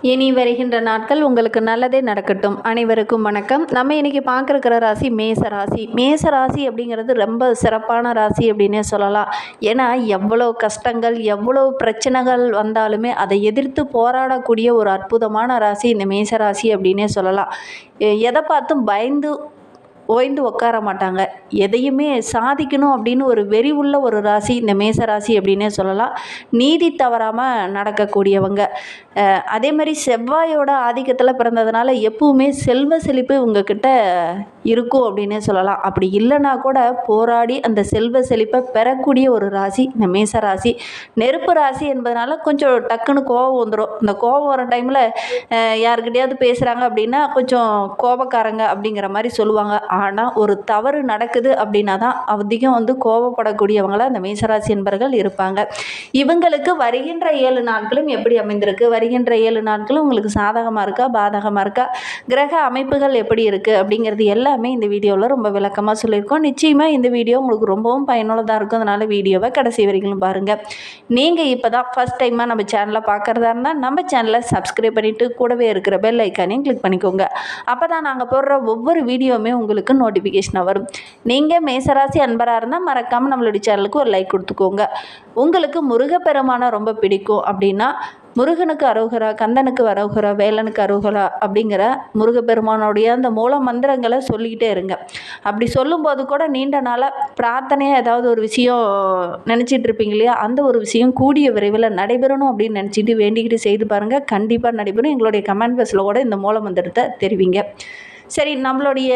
இனி வருகின்ற நாட்கள் உங்களுக்கு நல்லதே நடக்கட்டும். அனைவருக்கும் வணக்கம். நம்ம இன்னைக்கு பார்க்குற ராசி மேச ராசி. மேச ராசி அப்படிங்கிறது ரொம்ப சிறப்பான ராசி அப்படின்னே சொல்லலாம். ஏன்னா எவ்வளோ கஷ்டங்கள் எவ்வளோ பிரச்சனைகள் வந்தாலுமே அதை எதிர்த்து போராடக்கூடிய ஒரு அற்புதமான ராசி இந்த மேச ராசி அப்படின்னே சொல்லலாம். எ- எதை பார்த்தும் பயந்து ஓய்ந்து உட்கார மாட்டாங்க. எதையுமே சாதிக்கணும் அப்படின்னு ஒரு வெறி உள்ள ஒரு ராசி இந்த மேச ராசி அப்படின்னே சொல்லலாம். நீதி தவறாமல் நடக்கக்கூடியவங்க. அதே மாதிரி செவ்வாயோட ஆதிக்கத்தில் பிறந்ததுனால எப்பவுமே செல்வ செழிப்பு உங்ககிட்ட இருக்கும் அப்படின்னே சொல்லலாம். அப்படி இல்லைன்னா கூட போராடி அந்த செல்வ செழிப்பை பெறக்கூடிய ஒரு ராசி இந்த மேச ராசி. நெருப்பு ராசி என்பதனால கொஞ்சம் டக்குன்னு கோபம் வந்துடும் இந்த கோபம் வர டைமில் யாருக்கிட்டையாவது பேசுகிறாங்க அப்படின்னா கொஞ்சம் கோபக்காரங்க அப்படிங்கிற மாதிரி சொல்லுவாங்க. ஆனால் ஒரு தவறு நடக்குது அப்படின்னா தான் அதிகம் வந்து கோவப்படக்கூடியவங்களாக அந்த மேசராசி என்பர்கள் இருப்பாங்க. இவங்களுக்கு வருகின்ற ஏழு நாட்களும் எப்படி அமைந்திருக்கு? வருகின்ற ஏழு நாட்களும் உங்களுக்கு சாதகமாக இருக்கா? பாதகமாக இருக்கா? கிரக அமைப்புகள் எப்படி இருக்குது அப்படிங்கிறது எல்லாமே இந்த வீடியோவில் ரொம்ப விளக்கமாக சொல்லியிருக்கோம். நிச்சயமாக இந்த வீடியோ உங்களுக்கு ரொம்பவும் பயனுள்ளதாக இருக்கும். அதனால் வீடியோவை கடைசி வரைக்கும் பாருங்கள் நீங்கள் இப்போ தான் ஃபஸ்ட் டைமாக நம்ம சேனலை பார்க்குறதா இருந்தால் நம்ம சேனலை சப்ஸ்கிரைப் பண்ணிவிட்டு கூடவே இருக்கிற பெல் ஐக்கானையும் கிளிக் பண்ணிக்கோங்க. அப்போ தான் நாங்கள் போடுற ஒவ்வொரு வீடியோவுமே உங்களுக்கு நோட்டிஃபிகேஷனாக வரும். நீங்கள் மேசராசி அன்பராக இருந்தால் மறக்காமல் நம்மளுடைய சேனலுக்கு ஒரு லைக் கொடுத்துக்கோங்க. உங்களுக்கு முருகப்பெருமானை ரொம்ப பிடிக்கும் அப்படின்னா முருகனுக்கு அரோகரா கந்தனுக்கு அரோகரா வேலனுக்கு அரோகரா அப்படிங்கிற முருகப்பெருமானுடைய அந்த மூல மந்திரங்களை சொல்லிக்கிட்டே இருங்க. அப்படி சொல்லும்போது கூட நீண்ட நாளாக பிரார்த்தனையாக ஏதாவது ஒரு விஷயம் நினச்சிட்டு இருப்பீங்க இல்லையா? அந்த ஒரு விஷயம் கூடிய விரைவில் நடைபெறணும் அப்படின்னு நினச்சிட்டு வேண்டிக்கிட்டு செய்து பாருங்கள் கண்டிப்பாக நடைபெறும். எங்களுடைய கமெண்ட் பாக்ஸில் கூட இந்த மூல மந்திரத்தை தெரிவிங்க. சரி நம்மளுடைய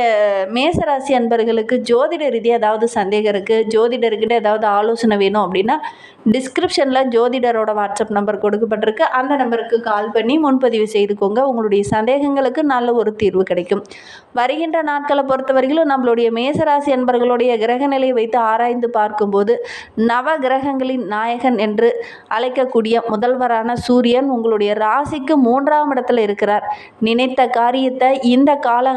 மேசராசி அன்பர்களுக்கு ஜோதிட ரீதியாக ஏதாவது சந்தேகம் இருக்குது ஜோதிடர்கிட்ட ஏதாவது ஆலோசனை வேணும் அப்படின்னா டிஸ்கிரிப்ஷனில் ஜோதிடரோட வாட்ஸ்அப் நம்பர் கொடுக்கப்பட்டிருக்கு. அந்த நம்பருக்கு கால் பண்ணி முன்பதிவு செய்துக்கோங்க. உங்களுடைய சந்தேகங்களுக்கு நல்ல ஒரு தீர்வு கிடைக்கும். வருகின்ற நாட்களை பொறுத்தவரையிலும் நம்மளுடைய மேசராசி அன்பர்களுடைய கிரக நிலையை வைத்து ஆராய்ந்து பார்க்கும்போது நவ கிரகங்களின் நாயகன் என்று அழைக்கக்கூடிய முதல்வரான சூரியன் உங்களுடைய ராசிக்கு மூன்றாம் இடத்துல இருக்கிறார். நினைத்த காரியத்தை இந்த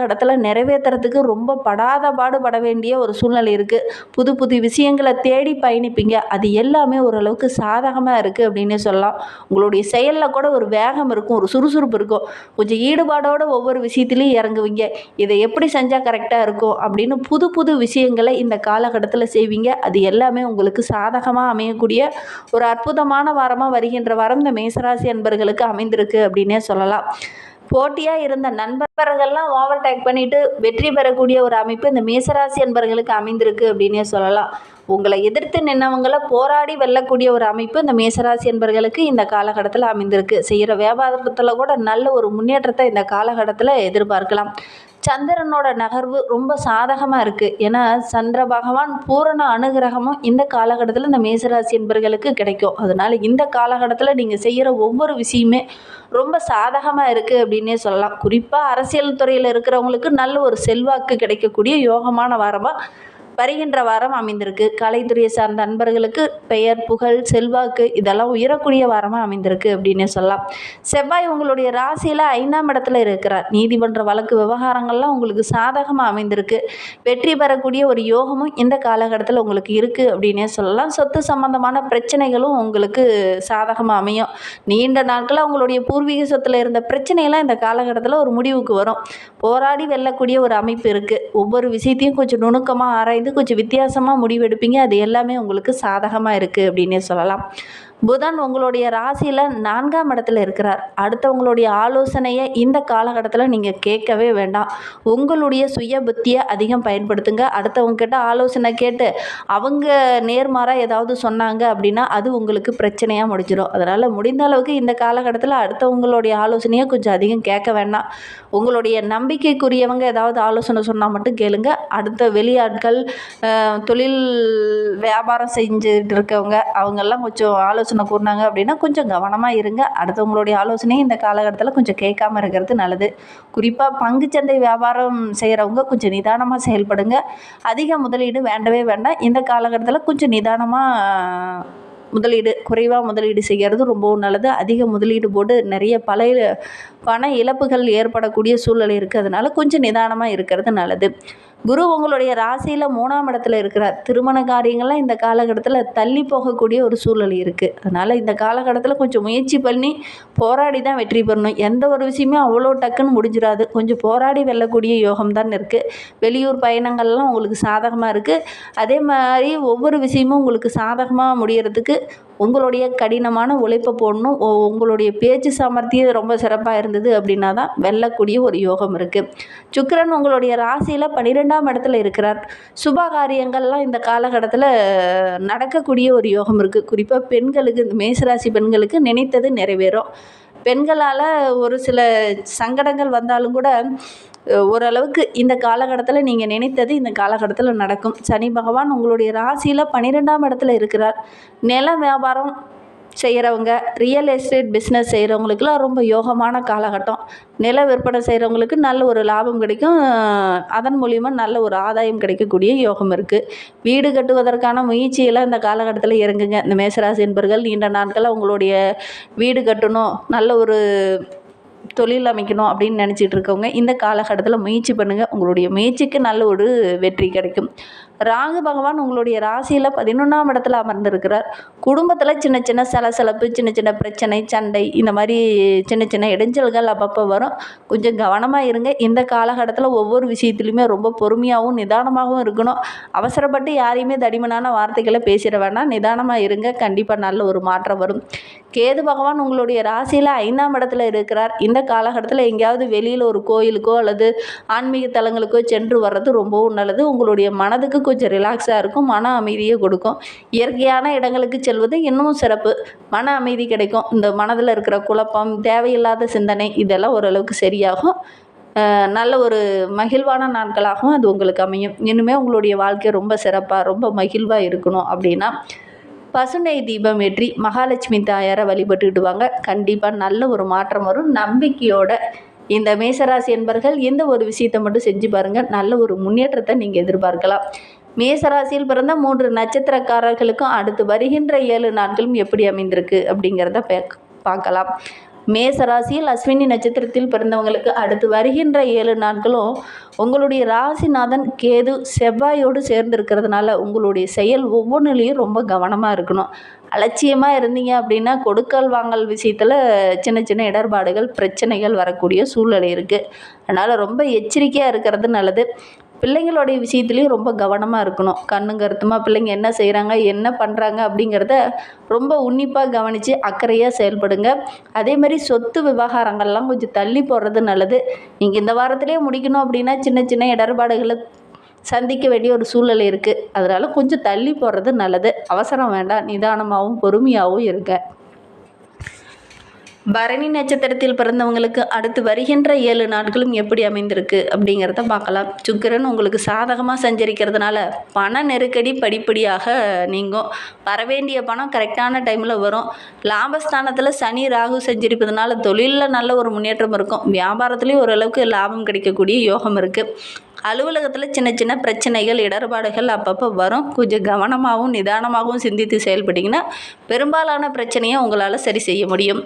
காலகட்டத்தில் நிறைவேற்றுறதுக்கு ரொம்ப படாத பாடுபட வேண்டிய ஒரு சூழ்நிலை இருக்குது புது புது விஷயங்களை தேடி பயணிப்பீங்க. அது எல்லாமே ஓரளவுக்கு சாதகமாக இருக்குது அப்படின்னே சொல்லலாம். உங்களுடைய செயலில் கூட ஒரு வேகம் இருக்கும் ஒரு சுறுசுறுப்பு இருக்கும். கொஞ்சம் ஈடுபாடோட ஒவ்வொரு விஷயத்துலையும் இறங்குவீங்க. இதை எப்படி செஞ்சால் கரெக்டாக இருக்கும் அப்படின்னு புது புது விஷயங்களை இந்த காலகட்டத்தில் செய்வீங்க. அது எல்லாமே உங்களுக்கு சாதகமாக அமையக்கூடிய ஒரு அற்புதமான வாரமாக வருகின்ற வாரம் இந்த மேசராசி அன்பர்களுக்கு அமைந்திருக்கு அப்படின்னே சொல்லலாம். போட்டியாக இருந்த நண்பர்கள்லாம் ஓவர் டேக் பண்ணிட்டு வெற்றி பெறக்கூடிய ஒரு அமைப்பு இந்த மேசராசி அன்பர்களுக்கு அமைந்திருக்கு அப்படின்னே சொல்லலாம். உங்களை எதிர்த்து நின்னவங்களை போராடி வெல்லக்கூடிய ஒரு அமைப்பு இந்த மேசராசி என்பர்களுக்கு இந்த காலகட்டத்தில் அமைந்திருக்கு. செய்கிற வியாபாரத்தில் கூட நல்ல ஒரு முன்னேற்றத்தை இந்த காலகட்டத்தில் எதிர்பார்க்கலாம். சந்திரனோட நகர்வு ரொம்ப சாதகமாக இருக்குது ஏன்னா சந்திர பகவான் பூரண அனுகிரகமும் இந்த காலகட்டத்தில் இந்த மேசராசி என்பர்களுக்கு கிடைக்கும். அதனால் இந்த காலகட்டத்தில் நீங்கள் செய்கிற ஒவ்வொரு விஷயமே ரொம்ப சாதகமாக இருக்குது அப்படின்னே சொல்லலாம். குறிப்பாக அரசியல் துறையில் இருக்கிறவங்களுக்கு நல்ல ஒரு செல்வாக்கு கிடைக்கக்கூடிய யோகமான வாரமாக வருகின்ற வாரம் அமைந்திருக்கு. கலைத்துறையை சார்ந்த அன்பர்களுக்கு பெயர் புகழ் செல்வாக்கு இதெல்லாம் உயரக்கூடிய வாரமாக அமைந்திருக்கு அப்படின்னு சொல்லலாம். செவ்வாய் உங்களுடைய ராசியில் ஐந்தாம் இடத்துல இருக்கிறார். நீதிமன்ற வழக்கு விவகாரங்கள்லாம் உங்களுக்கு சாதகமாக அமைந்திருக்கு. வெற்றி பெறக்கூடிய ஒரு யோகமும் இந்த காலகட்டத்தில் உங்களுக்கு இருக்குது அப்படின்னே சொல்லலாம். சொத்து சம்பந்தமான பிரச்சனைகளும் உங்களுக்கு சாதகமாக அமையும். நீண்ட நாட்களாக உங்களுடைய பூர்வீக சொத்தில் இருந்த பிரச்சனையெல்லாம் இந்த காலகட்டத்தில் ஒரு முடிவுக்கு வரும். போராடி வெல்லக்கூடிய ஒரு அமைப்பு இருக்குது ஒவ்வொரு விஷயத்தையும் கொஞ்சம் நுணுக்கமாக ஆராய்ந்து கொஞ்சம் வித்தியாசமாக முடிவெடுப்பீங்க. அது எல்லாமே உங்களுக்கு சாதகமாக இருக்குது அப்படின்னே சொல்லலாம். புதன் உங்களுடைய ராசியில் நான்காம் இடத்துல இருக்கிறார். அடுத்தவங்களுடைய ஆலோசனையை இந்த காலகட்டத்தில் நீங்கள் கேட்கவே வேண்டாம். உங்களுடைய சுய புத்தியை அதிகம் பயன்படுத்துங்க. அடுத்தவங்க கிட்ட ஆலோசனை கேட்டு அவங்க நேர்மாறாக ஏதாவது சொன்னாங்க அப்படின்னா அது உங்களுக்கு பிரச்சனையாக முடிஞ்சிடும் அதனால் முடிந்த அளவுக்கு இந்த காலகட்டத்தில் அடுத்தவங்களுடைய ஆலோசனையை கொஞ்சம் அதிகம் கேட்க வேண்டாம். உங்களுடைய நம்பிக்கைக்குரியவங்க ஏதாவது ஆலோசனை சொன்னால் மட்டும் கேளுங்க. அடுத்த வெளியாட்கள் தொழில் வியாபாரம் செஞ்சுட்டு இருக்கவங்க அவங்கெல்லாம் கொஞ்சம் ஆலோசனை ஆலோசனை கூறினாங்க அப்படின்னா கொஞ்சம் கவனமாக இருங்க. அடுத்தவங்களுடைய ஆலோசனையை இந்த காலகட்டத்தில் கொஞ்சம் கேட்காம இருக்கிறது நல்லது. குறிப்பாக பங்குச்சந்தை வியாபாரம் செய்கிறவங்க கொஞ்சம் நிதானமாக செயல்படுங்க. அதிக முதலீடு வேண்டவே வேண்டாம். இந்த காலகட்டத்தில் கொஞ்சம் நிதானமாக முதலீடு குறைவாக முதலீடு செய்கிறது ரொம்பவும் நல்லது. அதிக முதலீடு போட்டு நிறைய பழைய பண இழப்புகள் ஏற்படக்கூடிய சூழ்நிலை இருக்கிறதுனால கொஞ்சம் நிதானமாக இருக்கிறது நல்லது. குரு உங்களுடைய ராசியில் மூணாம் இடத்துல இருக்கிறார். திருமண காரியங்கள்லாம் இந்த காலகட்டத்தில் தள்ளி போகக்கூடிய ஒரு சூழல் இருக்குது அதனால் இந்த காலகட்டத்தில் கொஞ்சம் முயற்சி பண்ணி போராடி தான் வெற்றி பெறணும். எந்த ஒரு விஷயமே அவ்வளோ டக்குன்னு முடிஞ்சிடாது கொஞ்சம் போராடி வெல்லக்கூடிய யோகம் தான் இருக்குது வெளியூர் பயணங்கள்லாம் உங்களுக்கு சாதகமாக இருக்குது அதே மாதிரி ஒவ்வொரு விஷயமும் உங்களுக்கு சாதகமாக முடியறதுக்கு உங்களுடைய கடினமான உழைப்பை போடணும். உங்களுடைய பேச்சு சாமர்த்தியம் ரொம்ப சிறப்பாக இருந்தது அப்படின்னா தான் வெல்லக்கூடிய ஒரு யோகம் இருக்குது சுக்கரன் உங்களுடைய ராசியில் பன்னிரெண்டாம் இடத்துல இருக்கிறார். சுப காரியங்கள்லாம் இந்த காலகட்டத்தில் நடக்கக்கூடிய ஒரு யோகம் இருக்குது குறிப்பாக பெண்களுக்கு இந்த மேசராசி பெண்களுக்கு நினைத்தது நிறைவேறும். பெண்களால் ஒரு சில சங்கடங்கள் வந்தாலும் கூட ஓரளவுக்கு இந்த காலகட்டத்தில் நீங்கள் நினைத்தது இந்த காலகட்டத்தில் நடக்கும். சனி பகவான் உங்களுடைய ராசியில் பன்னிரெண்டாம் இடத்துல இருக்கிறார். நில வியாபாரம் செய்கிறவங்க ரியல் எஸ்டேட் பிஸ்னஸ் செய்கிறவங்களுக்குலாம் ரொம்ப யோகமான காலகட்டம். நில விற்பனை செய்கிறவங்களுக்கு நல்ல ஒரு லாபம் கிடைக்கும். அதன் மூலிமா நல்ல ஒரு ஆதாயம் கிடைக்கக்கூடிய யோகம் இருக்குது வீடு கட்டுவதற்கான முயற்சியெல்லாம் இந்த காலகட்டத்தில் இறங்குங்க. இந்த மேசராசி என்பர்கள் நீண்ட நாட்களாக உங்களுடைய வீடு கட்டணும் நல்ல ஒரு தொழில் அமைக்கணும் அப்படின்னு நினச்சிட்டு இருக்கவங்க இந்த காலகட்டத்தில் முயற்சி பண்ணுங்கள் உங்களுடைய முயற்சிக்கு நல்ல ஒரு வெற்றி கிடைக்கும். ராகு பகவான் உங்களுடைய ராசியில் பதினொன்றாம் இடத்துல அமர்ந்திருக்கிறார். குடும்பத்தில் சின்ன சின்ன சலசலப்பு சின்ன சின்ன பிரச்சனை சண்டை இந்த மாதிரி சின்ன சின்ன இடைஞ்சல்கள் அப்பப்போ வரும். கொஞ்சம் கவனமாக இருங்க. இந்த காலகட்டத்தில் ஒவ்வொரு விஷயத்துலையுமே ரொம்ப பொறுமையாகவும் நிதானமாகவும் இருக்கணும். அவசரப்பட்டு யாரையுமே தடிமனான வார்த்தைகளை பேசிட வேணாம். நிதானமாக இருங்க. கண்டிப்பாக நல்ல ஒரு மாற்றம் வரும். கேது பகவான் உங்களுடைய ராசியில் ஐந்தாம் இடத்துல இருக்கிறார். இந்த காலகட்டத்தில் எங்கேயாவது வெளியில் ஒரு கோயிலுக்கோ அல்லது ஆன்மீக தலங்களுக்கோ சென்று வர்றது ரொம்பவும் நல்லது. உங்களுடைய மனதுக்கு கொஞ்சம் ரிலாக்ஸாக இருக்கும் மன அமைதியை கொடுக்கும். இயற்கையான இடங்களுக்கு செல்வது இன்னும் சிறப்பு. மன அமைதி கிடைக்கும். இந்த மனதில் இருக்கிற குழப்பம் தேவையில்லாத சிந்தனை இதெல்லாம் ஓரளவுக்கு சரியாகும். நல்ல ஒரு மகிழ்வான நாட்களாகவும் அது உங்களுக்கு அமையும். இனிமேல் உங்களுடைய வாழ்க்கை ரொம்ப சிறப்பாக ரொம்ப மகிழ்வாக இருக்கணும் அப்படின்னா பசுனை தீபம் ஏற்றி மகாலட்சுமி தாயாரை வழிபட்டுக்கிட்டு வாங்க. கண்டிப்பாக நல்ல ஒரு மாற்றம் வரும். நம்பிக்கையோட இந்த மேசராசி என்பர்கள் எந்த ஒரு விஷயத்தை மட்டும் செஞ்சு பாருங்கள் நல்ல ஒரு முன்னேற்றத்தை நீங்கள் எதிர்பார்க்கலாம். மேசராசியில் பிறந்த மூன்று நட்சத்திரக்காரர்களுக்கும் அடுத்து வருகின்ற ஏழு நாட்களும் எப்படி அமைந்திருக்கு அப்படிங்கிறத பார்க்கலாம். மேசராசியில் அஸ்வினி நட்சத்திரத்தில் பிறந்தவங்களுக்கு அடுத்து வருகின்ற ஏழு நாட்களும் உங்களுடைய ராசிநாதன் கேது செவ்வாயோடு சேர்ந்திருக்கிறதுனால உங்களுடைய செயல் ஒவ்வொன்றுலேயும் ரொம்ப கவனமாக இருக்கணும். அலட்சியமாக இருந்தீங்க அப்படின்னா கொடுக்கல் வாங்கல் விஷயத்தில் சின்ன சின்ன இடர்பாடுகள் பிரச்சனைகள் வரக்கூடிய சூழ்நிலை இருக்குது அதனால் ரொம்ப எச்சரிக்கையாக இருக்கிறது நல்லது. பிள்ளைங்களுடைய விஷயத்துலையும் ரொம்ப கவனமாக இருக்கணும். கண்ணும் கருத்துமாக பிள்ளைங்க என்ன செய்கிறாங்க என்ன பண்ணுறாங்க அப்படிங்கிறத ரொம்ப உன்னிப்பாக கவனித்து அக்கறையாக செயல்படுங்க. அதே மாதிரி சொத்து விவகாரங்கள்லாம் கொஞ்சம் தள்ளி போடுறது நல்லது. நீங்கள் இந்த வாரத்திலே முடிக்கணும் அப்படின்னா சின்ன சின்ன இடர்பாடுகளை சந்திக்க வேண்டிய ஒரு சூழ்நிலை இருக்குது அதனால் கொஞ்சம் தள்ளி போடுறது நல்லது. அவசரம் வேண்டாம். நிதானமாகவும் பொறுமையாகவும் இருங்க. பரணி நட்சத்திரத்தில் பிறந்தவங்களுக்கு அடுத்து வருகின்ற ஏழு நாட்களும் எப்படி அமைந்திருக்கு அப்படிங்கிறத பார்க்கலாம். சுக்கிரன் உங்களுக்கு சாதகமாக சஞ்சரிக்கிறதுனால பண நெருக்கடி படிப்படியாக நீங்கும். வரவேண்டிய பணம் கரெக்டான டைமில் வரும். லாபஸ்தானத்தில் சனி ராகு சஞ்சரிப்பதனால தொழிலில் நல்ல ஒரு முன்னேற்றம் இருக்கும். வியாபாரத்துலேயும் ஓரளவுக்கு லாபம் கிடைக்கக்கூடிய யோகம் இருக்குது அலுவலகத்தில் சின்ன சின்ன பிரச்சனைகள் இடர்பாடுகள் அப்பப்போ வரும். கொஞ்சம் கவனமாகவும் நிதானமாகவும் சிந்தித்து செயல்பட்டிங்கன்னா பெரும்பாலான பிரச்சனையை உங்களால் சரி செய்ய முடியும்.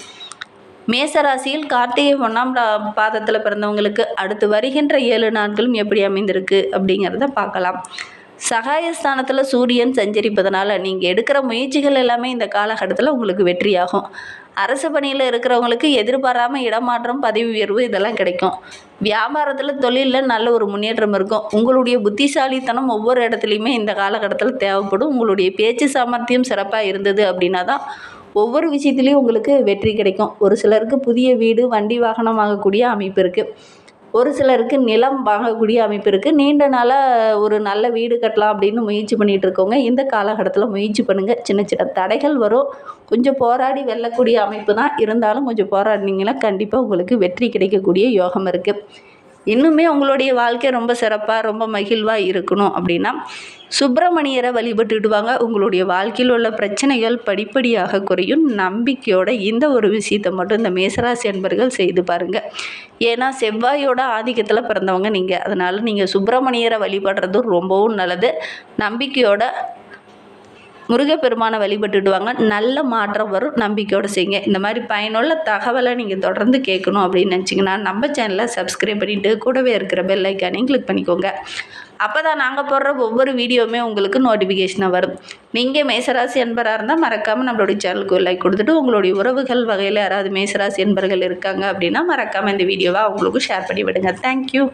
மேசராசியில் கார்த்திகை ஒன்றாம் பாதத்தில் பிறந்தவங்களுக்கு அடுத்து வருகின்ற ஏழு நாட்களும் எப்படி அமைந்திருக்கு அப்படிங்கிறத பார்க்கலாம். சகாயஸ்தானத்தில் சூரியன் சஞ்சரிப்பதனால நீங்கள் எடுக்கிற முயற்சிகள் எல்லாமே இந்த காலகட்டத்தில் உங்களுக்கு வெற்றியாகும். அரசு பணியில் இருக்கிறவங்களுக்கு எதிர்பாராமல் இடமாற்றம் பதவி உயர்வு இதெல்லாம் கிடைக்கும். வியாபாரத்தில் தொழிலில் நல்ல ஒரு முன்னேற்றம் இருக்கும். உங்களுடைய புத்திசாலித்தனம் ஒவ்வொரு இடத்துலையுமே இந்த காலகட்டத்தில் தேவைப்படும். உங்களுடைய பேச்சு சாமர்த்தியம் சிறப்பாக இருந்தது அப்படின்னா தான் ஒவ்வொரு விஷயத்துலேயும் உங்களுக்கு வெற்றி கிடைக்கும். ஒரு சிலருக்கு புதிய வீடு வண்டி வாகனம் வாங்கக்கூடிய அமைப்பு இருக்குது ஒரு சிலருக்கு நிலம் வாங்கக்கூடிய அமைப்பு இருக்குது நீண்ட நாளாக ஒரு நல்ல வீடு கட்டலாம் அப்படின்னு முயற்சி பண்ணிகிட்டு இருக்கவங்க இந்த காலகட்டத்தில் முயற்சி பண்ணுங்கள் சின்ன சின்ன தடைகள் வரும். கொஞ்சம் போராடி வெல்லக்கூடிய அமைப்பு தான். இருந்தாலும் கொஞ்சம் போராடினீங்கன்னா கண்டிப்பாக உங்களுக்கு வெற்றி கிடைக்கக்கூடிய யோகம் இருக்குது இன்னுமே உங்களுடைய வாழ்க்கை ரொம்ப சிறப்பாக ரொம்ப மகிழ்வாக இருக்கணும் அப்படின்னா சுப்பிரமணியரை வழிபட்டுட்டு வாங்க உங்களுடைய வாழ்க்கையில் உள்ள பிரச்சனைகள் படிப்படியாக குறையும். நம்பிக்கையோட இந்த ஒரு விஷயத்தை மட்டும் இந்த மேசராசி அன்பர்கள் செய்து பாருங்கள் ஏன்னா செவ்வாயோட ஆதிக்கத்தில் பிறந்தவங்க நீங்கள் அதனால் நீங்கள் சுப்பிரமணியரை வழிபடுறது ரொம்பவும் நல்லது. நம்பிக்கையோட முருகப்பெருமானை வழிபட்டுட்டு வாங்க நல்ல மாற்றம் வரும். நம்பிக்கையோடு செய்யுங்க. இந்த மாதிரி பயனுள்ள தகவலை நீங்கள் தொடர்ந்து கேட்கணும் அப்படின்னு நினச்சிங்கன்னா நம்ம சேனலை சப்ஸ்கிரைப் பண்ணிவிட்டு கூடவே இருக்கிற பெல் ஐக்கானையும் கிளிக் பண்ணிக்கோங்க. அப்போ தான் நாங்கள் போடுற ஒவ்வொரு வீடியோவுமே உங்களுக்கு நோட்டிஃபிகேஷனாக வரும். நீங்கள் மேசராசி என்பராக இருந்தால் மறக்காமல் நம்மளுடைய சேனலுக்கு லைக் கொடுத்துட்டு உங்களுடைய உறவுகள் வகையில் யாராவது மேசராசி என்பர்கள் இருக்காங்க அப்படின்னா மறக்காமல் இந்த வீடியோவை அவங்களுக்கும் ஷேர் பண்ணி விடுங்க. தேங்க்யூ